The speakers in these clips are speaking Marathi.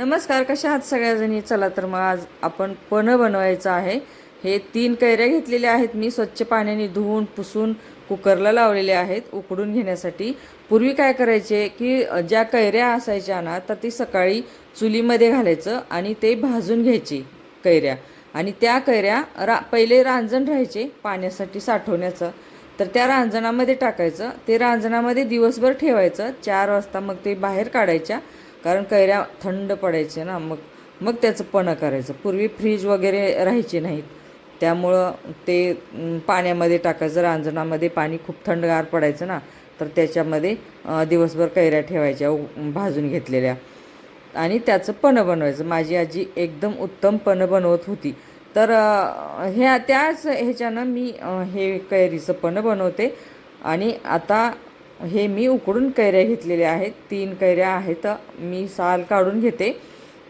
नमस्कार कशा आहात सगळ्याजणी? चला तर मग आज आपण पणं बनवायचं आहे. हे तीन कैऱ्या घेतलेल्या आहेत मी. स्वच्छ पाण्याने धुवून पुसून कुकरला लावलेले आहेत उकडून घेण्यासाठी. पूर्वी काय करायचे की ज्या कैऱ्या असायच्या ना तर ती सकाळी चुलीमध्ये घालायचं आणि ते भाजून घ्यायची कैऱ्या. आणि त्या कैऱ्या रा पहिले रांजण राहायचे पाण्यासाठी साठवण्याचं. तर त्या रांजणामध्ये टाकायचं. ते रांजणामध्ये दिवसभर ठेवायचं. चार वाजता मग ते बाहेर काढायच्या. कारण कैऱ्या थंड पडायचे ना मग मग त्याचं पणं करायचं. पूर्वी फ्रीज वगैरे राहायचे नाहीत. त्यामुळं ते पाण्यामध्ये टाकायचं. रांजणामध्ये पाणी खूप थंडगार पडायचं ना तर त्याच्यामध्ये दिवसभर कैऱ्या ठेवायच्या भाजून घेतलेल्या. आणि त्याचं पणं बनवायचं. माझी आजी एकदम उत्तम पणं बनवत होती. तर ह्या त्याच ह्याच्यानं मी हे कैरीचं पणं बनवते. आणि आता हे मी उकडून कैऱ्या घेतलेल्या आहेत. तीन कैऱ्या आहेत. मी साल काढून घेते.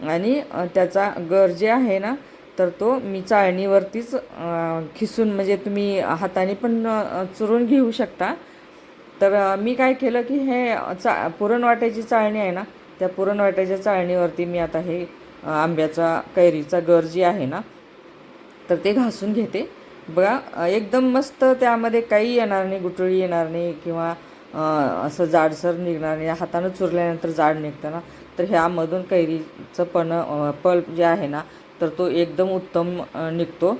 आणि त्याचा गर जे आहे ना तर तो मी चाळणीवरतीच खिसून म्हणजे तुम्ही हाताने पण चुरून घेऊ शकता. तर मी काय केलं की हे चा पुरणवाट्याची चाळणी आहे ना त्या पुरणवाट्याच्या चाळणीवरती मी आता हे आंब्याचा कैरीचा गर जी आहे ना तर ते घासून घेते. बघा एकदम मस्त त्यामध्ये काही येणार नाही गुटळी येणार नाही किंवा असं जाडसर निघणार आणि हातानं चुरल्यानंतर जाड निघतं ना तर ह्यामधून कैरीचं पण पल्प जे आहे ना तर तो एकदम उत्तम निघतो.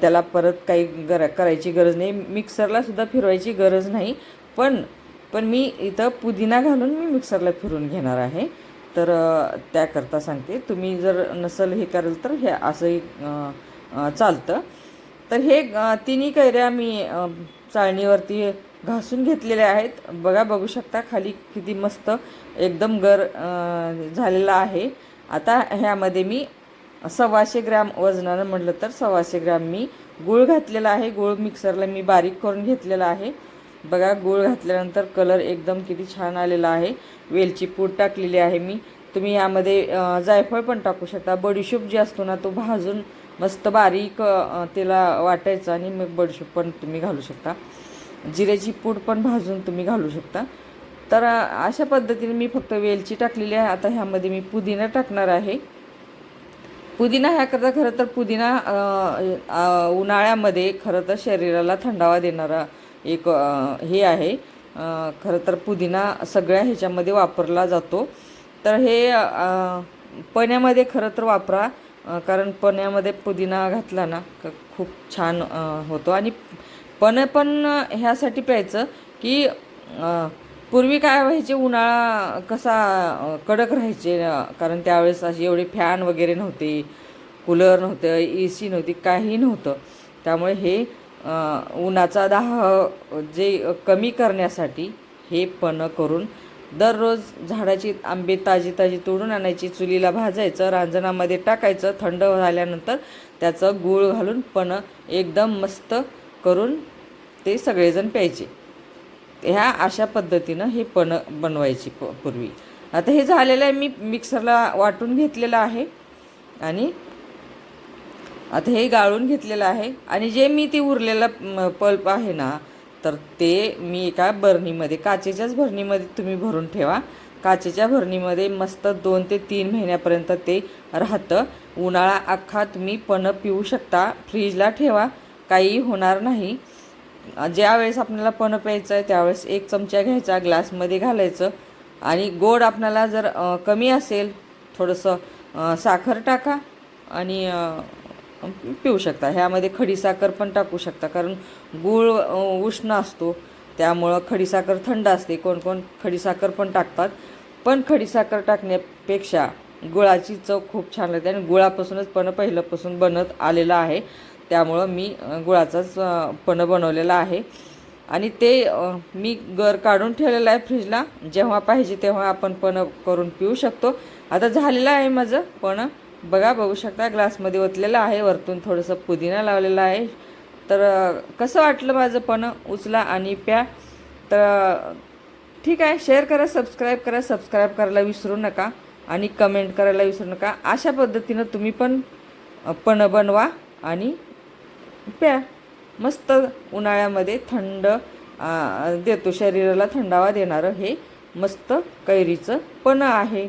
त्याला परत काही गर करायची गरज नाही. मिक्सरला सुद्धा फिरवायची गरज नाही. पण पण मी इथं पुदिना घालून मी मिक्सरला फिरून घेणार आहे. तर त्याकरता सांगते तुम्ही जर नसल हे कराल तर हे असंही चालतं. तर हे तिन्ही कैऱ्या मी चाळणीवरती घासून घेतलेले आहेत. बघा बघू शकता खाली किती मस्त एकदम गर झालेला आहे. आता ह्यामध्ये मी सव्वाशे ग्रॅम वजनानं म्हटलं तर सव्वाशे ग्रॅम मी गूळ घातलेला आहे. गूळ मिक्सरला मी बारीक करून घेतलेला आहे. बघा गूळ घातल्यानंतर कलर एकदम किती छान आलेला आहे. वेलची पूड टाकलेली आहे मी. तुम्ही यामध्ये जायफळ पण टाकू शकता. बडीशूप जे असतो ना तो भाजून मस्त बारीक त्याला वाटायचं आणि मग बडीशोप पण तुम्ही घालू शकता. जिऱ्याची पूड पण भाजून तुम्ही घालू शकता. तर अशा पद्धतीने मी फक्त वेलची टाकलेली आहे. आता ह्यामध्ये मी पुदिना टाकणार आहे. पुदिना ह्याकरता खरं तर पुदिना उन्हाळ्यामध्ये खरं तर शरीराला थंडावा देणारा एक हे आहे. खरं तर पुदिना सगळ्या ह्याच्यामध्ये वापरला जातो. तर हे पण्यामध्ये खरं तर वापरा. कारण पण्यामध्ये पुदिना घातला ना खूप छान होतो. आणि पण पण ह्यासाठी प्यायचं की पूर्वी काय व्हायचे उन्हाळा कसा कडक राहायचे कारण त्यावेळेस अशी एवढे फॅन वगैरे नव्हते कूलर नव्हतं ए सी नव्हती काही नव्हतं. त्यामुळे हे उन्हाचा दाह जे कमी करण्यासाठी हे पण करून दररोज झाडाची आंबे ताजी ताजी तोडून आणायची चुलीला भाजायचं रांजणामध्ये टाकायचं थंड झाल्यानंतर त्याचं गूळ घालून पण एकदम मस्त करून ते सगळेजण प्यायचे. ह्या अशा पद्धतीनं हे पण बनवायची प पूर्वी. आता हे झालेलं आहे मी मिक्सरला वाटून घेतलेलं आहे आणि आता हे गाळून घेतलेलं आहे. आणि जे मी ते उरलेलं पल्प आहे ना तर ते मी एका बरणीमध्ये काचेच्याच भरणीमध्ये तुम्ही भरून ठेवा. काचेच्या भरणीमध्ये मस्त दोन ते तीन महिन्यापर्यंत ते राहतं. उन्हाळा अख्खा तुम्ही पण पिऊ शकता. फ्रीजला ठेवा. काही होणार नाही. ज्यावेळेस आपल्याला पण प्यायचं आहे त्यावेळेस एक चमचा घ्यायचा ग्लासमध्ये घालायचं. आणि गोड आपल्याला जर कमी असेल थोडंसं साखर टाका. आणि पिऊ शकता. ह्यामध्ये खडीसाखर पण टाकू शकता. कारण गूळ उष्ण असतो. त्यामुळं खडीसाखर थंड असते. कोण कोण खडीसाखर पण टाकतात. पण खडीसाखर टाकण्यापेक्षा गुळाची चव खूप छान लागते. आणि गुळापासूनच पण पहिल्यापासून बनत आलेलं आहे. त्यामुळं मी गुळाचाच पण बनवलेला आहे. आणि ते मी गर काढून ठेवलेलं आहे फ्रीजला. जेव्हा पाहिजे तेव्हा आपण पण करून पिऊ शकतो. आता झालेलं आहे माझं पण. बघा बघू शकता ग्लासमध्ये ओतलेलं आहे वरतून थोडंसं पुदिना लावलेला आहे. तर कसं वाटलं माझं पण उचला आणि प्या? तर ठीक आहे शेअर करा सबस्क्राईब करा सबस्क्राईब करायला विसरू नका आणि कमेंट करायला विसरू नका. अशा पद्धतीनं तुम्ही पण पण बनवा आणि प्या. मस्त उन्हाळ्यामध्ये थंड देतो. शरीराला थंडावा देणारं हे मस्त कैरीचं पण आहे.